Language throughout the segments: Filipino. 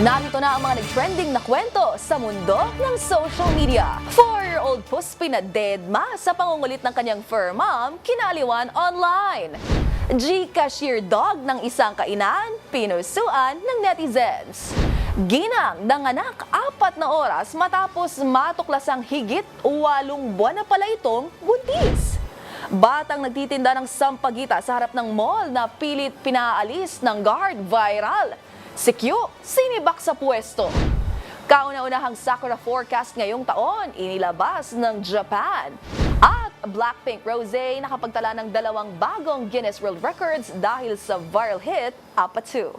Narito na ang mga nag-trending na kwento sa mundo ng social media. Four-year-old Puspin na deadma sa pangungulit ng kanyang fur mom, kinaliwan online. G-cashier dog ng isang kainan, pinusuan ng netizens. Ginang nanganak apat na oras matapos matuklasang higit walong buwan na pala itong buntis. Batang nagtitinda ng sampagita sa harap ng mall na pilit pinaalis ng guard viral. Si Q, sinibak sa pwesto. Kauna-unahang Sakura forecast ngayong taon, inilabas ng Japan. At Blackpink Rosé nakapagtala ng dalawang bagong Guinness World Records dahil sa viral hit, Apatu.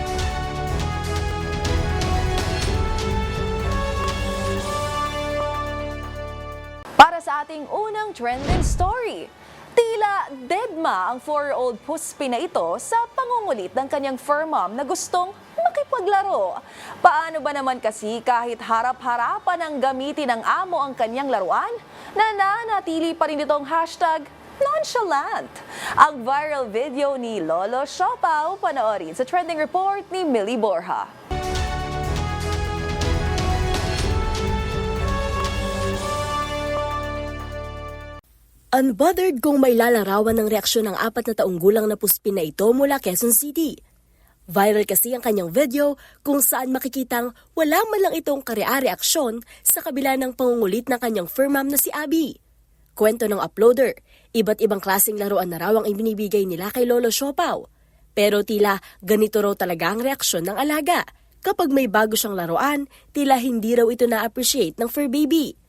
Para sa ating unang trending story, tila deadma ang 4-year-old puspi na ito sa pangungulit ng kanyang fur mom na gustong makipaglaro. Paano ba naman kasi kahit harap-harapan ang gamitin ng amo ang kanyang laruan, nananatili pa rin itong hashtag nonchalant. Ang viral video ni Lolo Siopaw panoorin sa trending report ni Millie Borja. Unbothered kung may lalarawan ng reaksyon ng apat na taong gulang na puspin na ito mula Quezon City. Viral kasi ang kanyang video kung saan makikitang wala man lang itong karea-reaksyon sa kabila ng pangungulit ng kanyang fur mom na si Abby. Kwento ng uploader, iba't ibang klaseng laruan na raw ang ibinibigay nila kay Lolo Siopaw. Pero tila ganito raw talaga ang reaksyon ng alaga. Kapag may bago siyang laruan, tila hindi raw ito na-appreciate ng fur baby.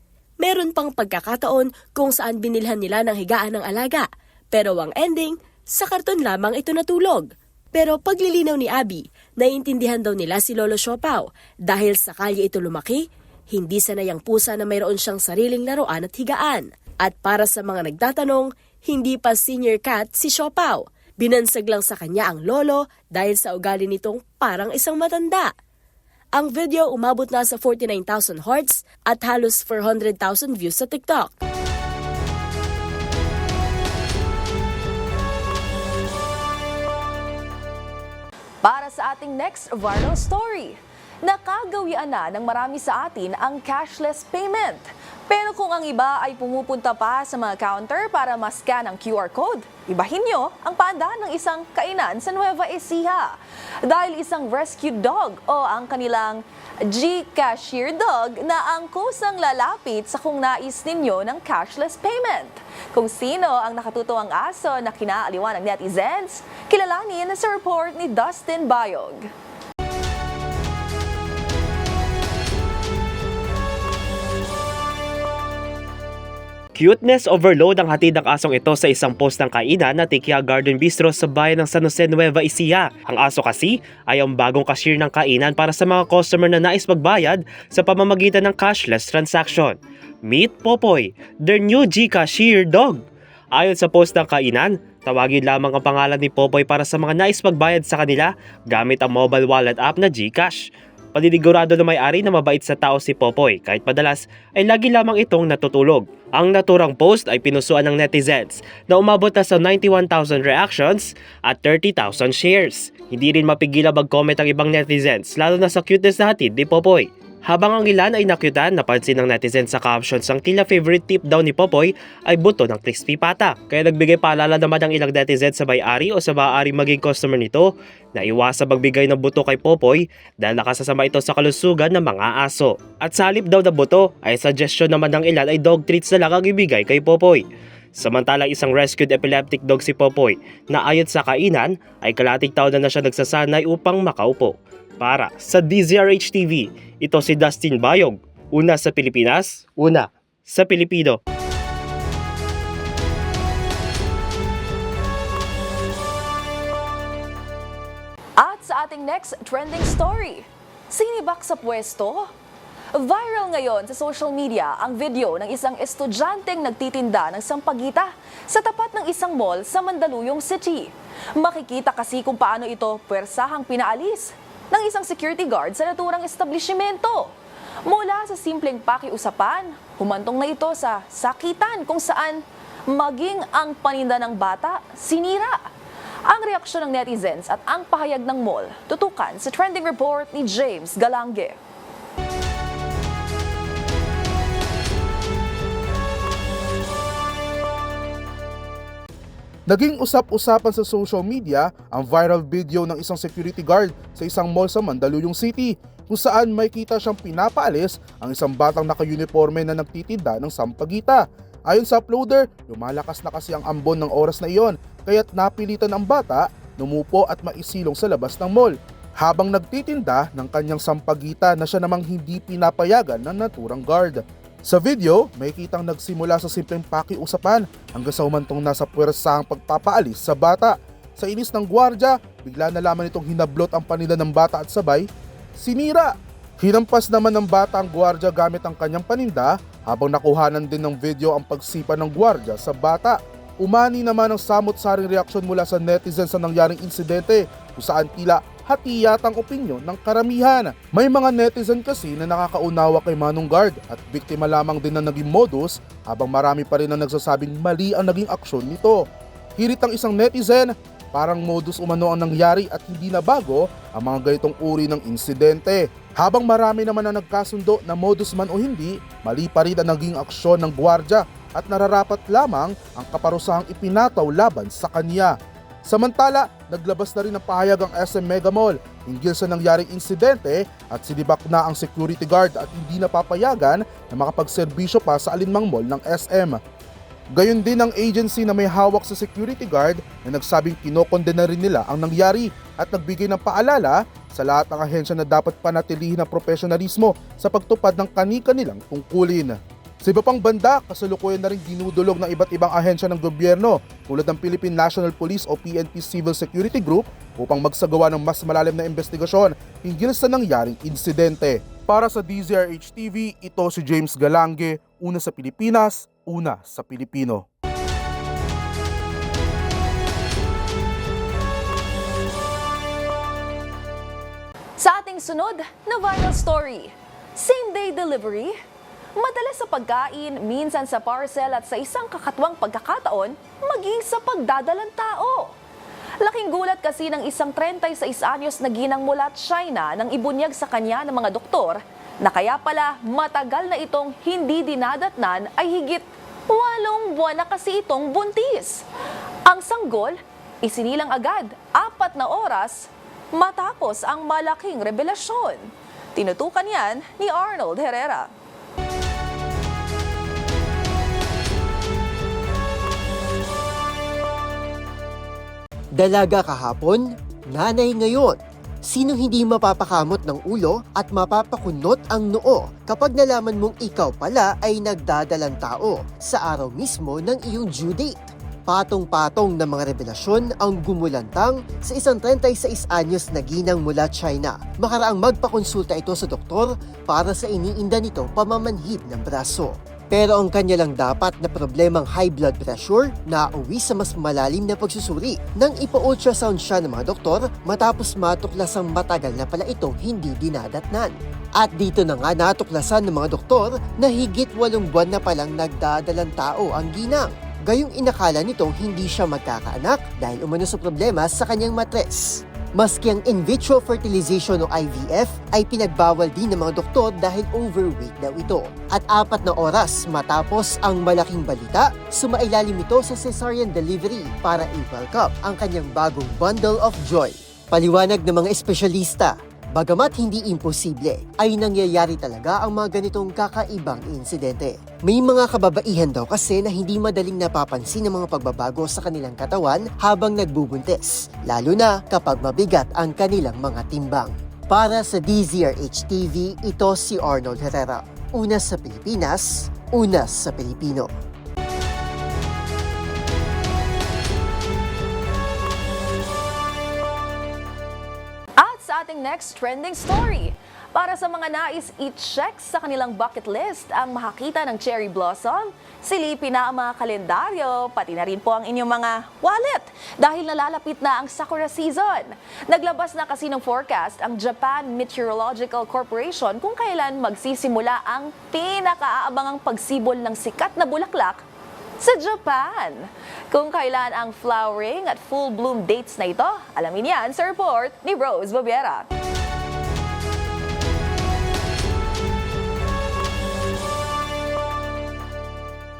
Meron pang pagkakataon kung saan binilhan nila ng higaan ng alaga. Pero ang ending, sa karton lamang ito natulog. Pero paglilinaw ni Abby, naiintindihan daw nila si Lolo Siopaw dahil sa kalye ito lumaki, hindi sanay ang pusa na mayroon siyang sariling laruan at higaan. At para sa mga nagtatanong, hindi pa senior cat si Siopaw. Binansag lang sa kanya ang lolo dahil sa ugali nitong parang isang matanda. Ang video umabot na sa 49,000 hearts at halos 400,000 views sa TikTok. Para sa ating next viral story, nakagawian na ng marami sa atin ang cashless payment. Pero kung ang iba ay pumupunta pa sa mga counter para mascan ang QR code, ibahin nyo ang paandaan ng isang kainan sa Nueva Ecija. Dahil isang rescue dog o ang kanilang G-cashier dog na ang kusang lalapit sa kung nais ninyo ng cashless payment. Kung sino ang nakatutuwang aso na kinaaliwan ng netizens, kilalanin sa report ni Dustin Bayog. Cuteness overload ang hatid ng asong ito sa isang post ng kainan na Tikia Garden Bistro sa bayan ng San Jose Nueva Ecija. Ang aso kasi ay ang bagong cashier ng kainan para sa mga customer na nais magbayad sa pamamagitan ng cashless transaction. Meet Popoy, their new G-cashier dog. Ayon sa post ng kainan, tawagin lamang ang pangalan ni Popoy para sa mga nais magbayad sa kanila gamit ang mobile wallet app na GCash. Paninigurado na may-ari na mabait sa tao si Popoy kahit madalas ay lagi lamang itong natutulog. Ang naturang post ay pinusuan ng netizens na umabot na sa 91,000 reactions at 30,000 shares. Hindi rin mapigil mag-comment ang ibang netizens lalo na sa cuteness na hatid ni Popoy. Habang ang ilan ay nakyutan, napansin ng netizens sa captions ang tila favorite tip daw ni Popoy ay buto ng crispy pata. Kaya nagbigay paalala naman ang ilang netizens sa may-ari o sa maaari maging customer nito na iwasa magbigay ng buto kay Popoy dahil nakasasama ito sa kalusugan ng mga aso. At sa halip daw na buto ay suggestion naman ng ilan ay dog treats na lang ang ibigay kay Popoy. Samantalang isang rescued epileptic dog si Popoy na ayon sa kainan ay kalating taon na na siya nagsasanay upang makaupo. Para sa DZRH TV, ito si Dustin Bayog. Una sa Pilipinas, una sa Pilipino. ating next trending story. Sinibak sa pwesto? Viral ngayon sa social media ang video ng isang estudyanteng nagtitinda ng sampagita sa tapat ng isang mall sa Mandaluyong City. Makikita kasi kung paano ito pwersahang pinaalis ng isang security guard sa naturang establishmento. Mula sa simpleng pakiusapan, humantong na ito sa sakitan kung saan maging ang paninda ng bata sinira. Ang reaksyon ng netizens at ang pahayag ng mall, tutukan sa trending report ni James Galange. Naging usap-usapan sa social media ang viral video ng isang security guard sa isang mall sa Mandaluyong City kung saan may kita siyang pinapaalis ang isang batang naka-uniforme na nagtitinda ng sampagita. Ayon sa uploader, lumalakas na kasi ang ambon ng oras na iyon kaya't napilitan ang bata numupo at maisilong sa labas ng mall. Habang nagtitinda ng kanyang sampagita na siya namang hindi pinapayagan ng naturang guard. Sa video, may kitang nagsimula sa simpleng pakiusapan hanggang sa humantong nasa puwersahang pagpapaalis sa bata. Sa inis ng gwardya, bigla na lamang itong hinablot ang panila ng bata at sabay, sinira. Hinampas naman ng bata ang gwardya gamit ang kanyang paninda habang nakuhanan din ng video ang pagsipa ng gwardya sa bata. Umani naman ang samot-saring reaksyon mula sa netizens sa nangyaring insidente kung saan tila hati yatang opinyon ng karamihan. May mga netizen kasi na nakakaunawa kay Manong Guard at biktima lamang din na naging modus habang marami pa rin ang nagsasabing mali ang naging aksyon nito. Hirit ang isang netizen, parang modus umano ang nangyari at hindi na bago ang mga ganitong uri ng insidente. Habang marami naman na nagkasundo na modus man o hindi, mali pa rin ang naging aksyon ng gwardya at nararapat lamang ang kaparusahang ipinataw laban sa kanya. Samantala, naglabas na rin ng pahayag ang SM Mega Mall hinggil sa nangyaring insidente at sinibak na ang security guard at hindi napapayagan na makapagserbisyo pa sa alinmang mall ng SM. Gayon din ang agency na may hawak sa security guard na nagsabing kinokondena rin nila ang nangyari at nagbigay ng paalala sa lahat ng ahensya na dapat panatilihin ang profesionalismo sa pagtupad ng kanika-nilang tungkulin. Sa iba pang banda, kasalukuyan na rin dinudulog ng iba't ibang ahensya ng gobyerno tulad ng Philippine National Police o PNP Civil Security Group upang magsagawa ng mas malalim na investigasyon hinggil sa nangyaring insidente. Para sa DZRH TV, ito si James Galange, una sa Pilipinas, una sa Pilipino. Sa ating sunod na viral story, same-day delivery? Madalas sa pagkain, minsan sa parcel at sa isang kakatwang pagkakataon, maging sa pagdadalang tao. Laking gulat kasi ng isang 36 anyos na ginang mula China nang ibunyag sa kanya ng mga doktor na kaya pala matagal na itong hindi dinadatnan ay higit walong buwan na kasi itong buntis. Ang sanggol, isinilang agad apat na oras matapos ang malaking revelasyon. Tinutukan yan ni Arnold Herrera. Dalaga kahapon, nanay ngayon. Sino hindi mapapakamot ng ulo at mapapakunot ang noo kapag nalaman mong ikaw pala ay nagdadalang tao sa araw mismo ng iyong due date? Patong-patong na mga revelasyon ang gumulantang sa isang 36 anyos na ginang mula China. Makaraang magpakonsulta ito sa doktor para sa iniinda nito pamamanhid ng braso. Pero ang kanya lang dapat na problemang high blood pressure na uwi sa mas malalim na pagsusuri nang ipa-ultrasound siya ng mga doktor matapos matuklasang matagal na pala itong hindi dinadatnan. At dito na nga natuklasan ng mga doktor na higit walong buwan na palang nagdadalang tao ang ginang. Gayong inakala nitong hindi siya magkakaanak dahil umano sa problema sa kanyang matres. Maski ang in vitro fertilization o IVF ay pinagbawal din ng mga doktor dahil overweight daw ito. At apat na oras matapos ang malaking balita, sumailalim ito sa cesarean delivery para i-welcome ang kanyang bagong bundle of joy. Paliwanag ng mga espesyalista, bagamat hindi imposible, ay nangyayari talaga ang mga ganitong kakaibang insidente. May mga kababaihan daw kasi na hindi madaling napapansin ang mga pagbabago sa kanilang katawan habang nagbubuntis, lalo na kapag mabigat ang kanilang mga timbang. Para sa DZRH TV, ito si Arnold Herrera. Una sa Pilipinas, una sa Pilipino. Ating next trending story. Para sa mga nais i-check sa kanilang bucket list ang makakita ng cherry blossom, silipin na ang mga kalendaryo, pati na rin po ang inyong mga wallet dahil nalalapit na ang sakura season. Naglabas na kasi ng forecast ang Japan Meteorological Corporation kung kailan magsisimula ang pinakaabangang pagsibol ng sikat na bulaklak sa Japan. Kung kailan ang flowering at full bloom dates na ito, alamin yan sa report ni Rose Babiera.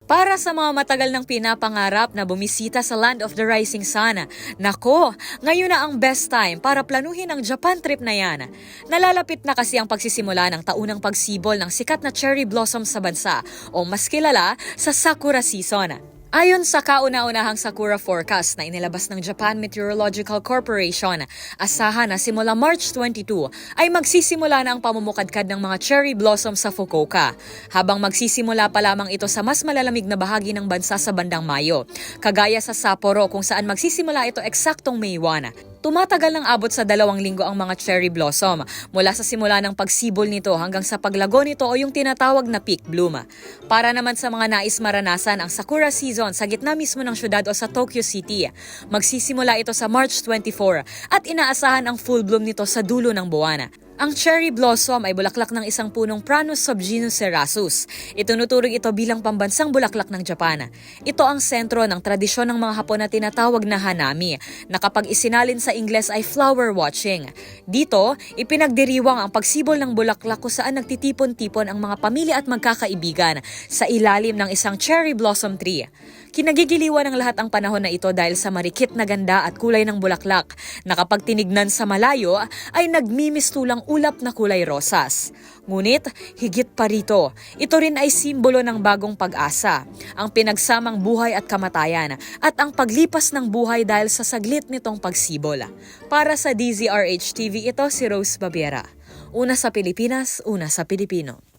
Para sa mga matagal ng pinapangarap na bumisita sa Land of the Rising Sun, nako, ngayon na ang best time para planuhin ang Japan trip na yan. Nalalapit na kasi ang pagsisimula ng taunang pagsibol ng sikat na cherry blossom sa bansa o mas kilala sa Sakura season. Ayon sa kauna-unahang Sakura forecast na inilabas ng Japan Meteorological Corporation, asahan na simula March 22 ay magsisimula na ang pamumukadkad ng mga cherry blossom sa Fukuoka, habang magsisimula pa lamang ito sa mas malalamig na bahagi ng bansa sa bandang Mayo, kagaya sa Sapporo kung saan magsisimula ito eksaktong May 1. Tumatagal ng abot sa dalawang linggo ang mga cherry blossom mula sa simula ng pagsibol nito hanggang sa paglago nito o yung tinatawag na peak bloom. Para naman sa mga nais maranasan ang Sakura season sa gitna mismo ng syudad o sa Tokyo City, magsisimula ito sa March 24 at inaasahan ang full bloom nito sa dulo ng buwan. Ang cherry blossom ay bulaklak ng isang punong Pranus subgenus cerasus. Itunuturing ito bilang pambansang bulaklak ng Japan. Ito ang sentro ng tradisyon ng mga Hapon na tinatawag na hanami, na kapag isinalin sa Ingles ay flower watching. Dito, ipinagdiriwang ang pagsibol ng bulaklak kung saan nagtitipon-tipon ang mga pamilya at magkakaibigan sa ilalim ng isang cherry blossom tree. Kinagigiliwan ng lahat ang panahon na ito dahil sa marikit na ganda at kulay ng bulaklak na kapag tinignan sa malayo ay nagmimistulang ulap na kulay rosas. Ngunit higit pa rito, ito rin ay simbolo ng bagong pag-asa, ang pinagsamang buhay at kamatayan at ang paglipas ng buhay dahil sa saglit nitong pagsibol. Para sa DZRH TV ito si Rose Babiera. Una sa Pilipinas, una sa Pilipino.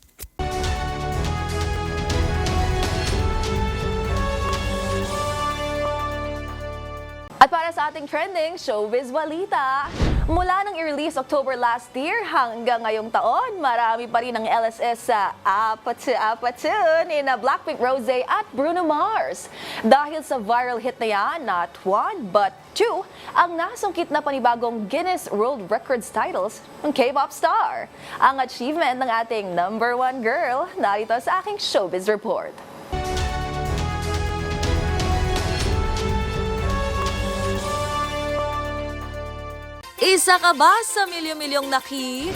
Ating trending showbiz balita, mula nang i-release October last year hanggang ngayong taon, marami pa rin ang LSS sa apatu-apatu ni na Blackpink Rosé at Bruno Mars. Dahil sa viral hit na yan, not one but two, ang nasungkit na panibagong Guinness World Records titles ng K-pop star. Ang achievement ng ating number one girl, narito sa aking showbiz report. Isa ka ba sa milyon-milyong naki?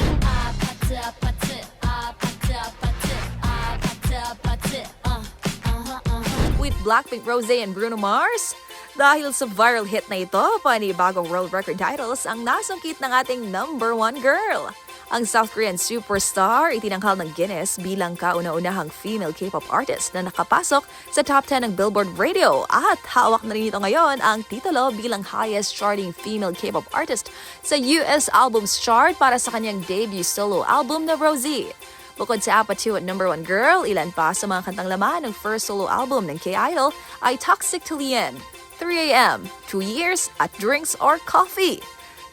With Blackpink Rosé and Bruno Mars? Dahil sa viral hit na ito, panibagong world record titles ang nasungkit ng ating number one girl. Ang South Korean superstar itinangkal ng Guinness bilang kauna-unahang female K-pop artist na nakapasok sa top 10 ng Billboard Radio at hawak na rin ito ngayon ang titulo bilang highest charting female K-pop artist sa US Albums Chart para sa kanyang debut solo album na Rosie. Bukod sa Apatu at Number One Girl, ilan pa sa mga kantang laman ng first solo album ng K-Idol ay Toxic to Lien, 3am, 2 Years at Drinks or Coffee.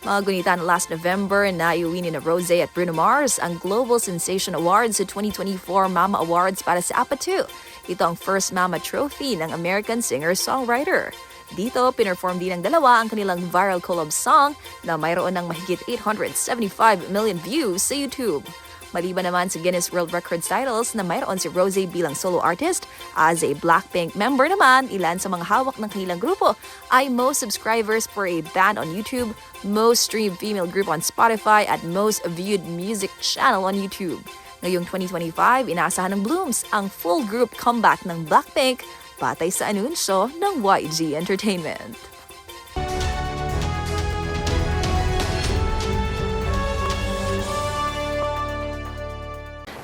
Mga gunita na last November na iuwi ni na Rosé at Bruno Mars ang Global Sensation Awards sa 2024 Mama Awards para sa APA2. Ito ang first Mama Trophy ng American singer-songwriter. Dito, pinerform din ng dalawa ang kanilang viral collab song na mayroon ng mahigit 875 million views sa YouTube. Maliban naman sa Guinness World Records titles na mayroon si Rosé bilang solo artist, as a Blackpink member naman, ilan sa mga hawak ng kanilang grupo ay most subscribers for a band on YouTube, most streamed female group on Spotify, at most viewed music channel on YouTube. Ngayong 2025, inaasahan ng Blooms ang full group comeback ng Blackpink batay sa anunsyo ng YG Entertainment.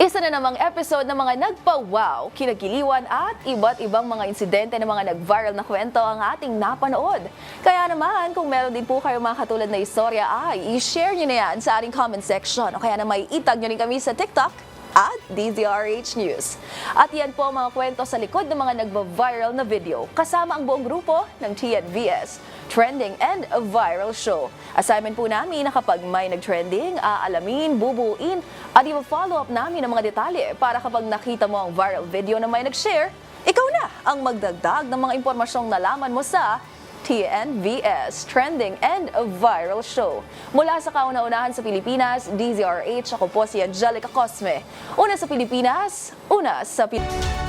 Isa na namang episode ng mga nagpa-wow, kinagiliwan at iba't ibang mga insidente ng mga nag-viral na kwento ang ating napanood. Kaya naman, kung meron din po kayo mga katulad na istorya ay i-share nyo na yan sa ating comment section o kaya na may itag nyo rin kami sa TikTok at DZRH News. At yan po ang mga kwento sa likod ng mga nagva-viral na video kasama ang buong grupo ng TNVS, Trending and a Viral Show. Assignment po namin na kapag may nag-trending, aalamin, bubuuin at i-follow up namin ang mga detalye para kapag nakita mo ang viral video na may nag-share, ikaw na ang magdagdag ng mga impormasyong nalaman mo sa TNVS, Trending and a Viral Show. Mula sa kauna-unahan sa Pilipinas, DZRH, ako po si Angelica Cosme. Una sa Pilipinas, una sa Pilipinas.